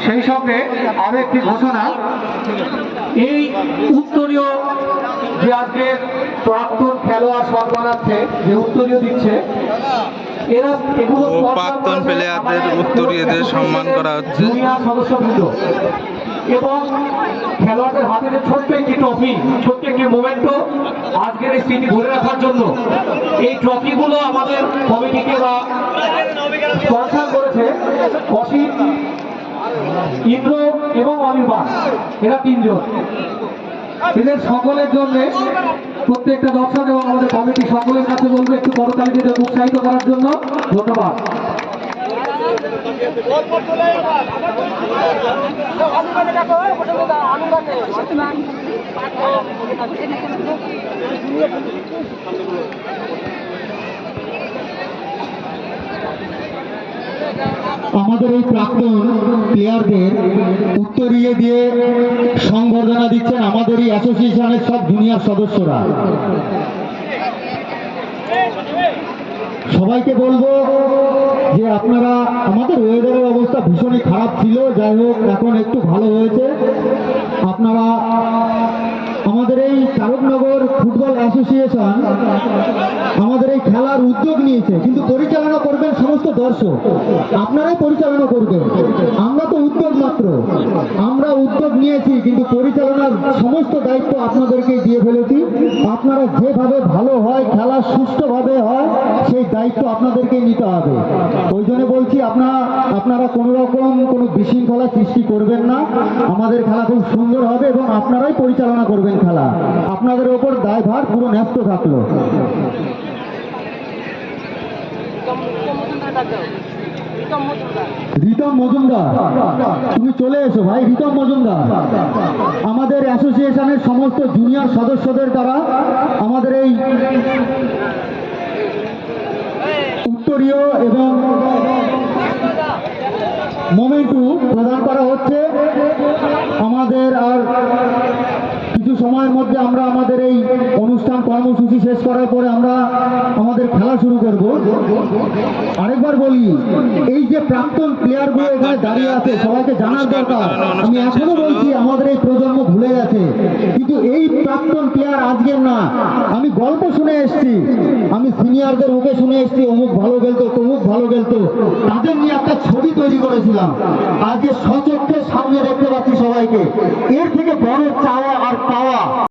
সেই সঙ্গে আরও একটি ঘোষণা এই উত্তরীয় যে আজকে প্রাক্তন খেলোয়াড় বানাচ্ছে যে উত্তরীয় দিচ্ছে প্রাক্তন প্লেয়ারদের আমাদের উত্তরীয়দের সম্মান করা হচ্ছে। সদস্যবৃন্দ এবং খেলোয়াড়দের হাতে যে ছোট্ট একটি ট্রফি ছোট্ট একটি মোমেন্টো আজকের এই স্মৃতি ধরে রাখার জন্য এই ট্রফিগুলো আমাদের কমিটিকে বা স্পন্সার করেছে অসীম ইন্দ্র এবং অনির্বাণ এরা তিনজন। এদের সকলের জন্য প্রত্যেকটা দর্শক এবং আমাদের কমিটি সকলের কাছে বলব, একটু করতালি দিয়ে উৎসাহিত করার জন্য ধন্যবাদ। আমাদের এই প্রাক্তন প্লেয়ারদের উত্তরীয় দিয়ে সংবর্ধনা দিচ্ছেন আমাদের এই অ্যাসোসিয়েশনের সব জুনিয়র সদস্যরা। সবাইকে বলব যে আপনারা, আমাদের ওয়েদারের অবস্থা ভীষণই খারাপ ছিল, যাই হোক, এখন একটু ভালো হয়েছে। আপনারা আমাদের এই তারকনগর ফুটবল অ্যাসোসিয়েশন আমাদের এই খেলার উদ্যোগ নিয়েছে, কিন্তু পরিচালনা করবেন সমস্ত দর্শক। আপনারাই পরিচালনা করবেন। আমরা তো আমরা উদ্যোগ নিয়েছি, কিন্তু পরিচালনার সমস্ত দায়িত্ব আপনাদেরকে দিয়ে ফেলেছি। আপনারা যেভাবে ভালো হয়, খেলা সুষ্ঠুভাবে হয়, সেই দায়িত্ব আপনাদেরকে নিতে হবে। ওই জন্য বলছি আপনারা আপনারা কোনো রকম কোনো বিশৃঙ্খলা সৃষ্টি করবেন না। আমাদের খেলা খুব সুন্দর হবে এবং আপনারাই পরিচালনা করবেন খেলা। আপনাদের ওপর দায়ভার পুরো ন্যস্ত থাকল। রিতম মজুমদার তুমি চলে এসো ভাই রিতম মজুমদার আমাদের অ্যাসোসিয়েশনের সমস্ত জুনিয়র সদস্যদের দ্বারা আমাদের এই উত্তরীয় এবং মোমেন্টু প্রদান করা হচ্ছে। আমাদের আর কিছু সময়ের মধ্যে আমরা আমাদের এই অনুষ্ঠান কর্মসূচি শেষ করার পরে আমরা আমাদের খেলা শুরু করব। আরেকবার বলি, এই যে প্রাক্তন প্লেয়ারগুলো এখানে দাঁড়িয়ে আছে, সবাইকে জানার দরকার। আমি এখনও বলছি, আমাদের এই প্রজন্ম ভুলে গেছে। কিন্তু এই প্রাক্তন প্লেয়ার আজকের না। আমি গল্প শুনে এসেছি। আমি সিনিয়রদের মুখে শুনে এসেছি, অমুক ভালো খেলতো, তমুক ভালো খেলতো। তাদের নিয়ে একটা ছবি তৈরি করেছিলাম। আজকে সচক্ষে সামনে দেখতে পাচ্ছি সবাইকে। এর থেকে বড় চাওয়া আর পাওয়া।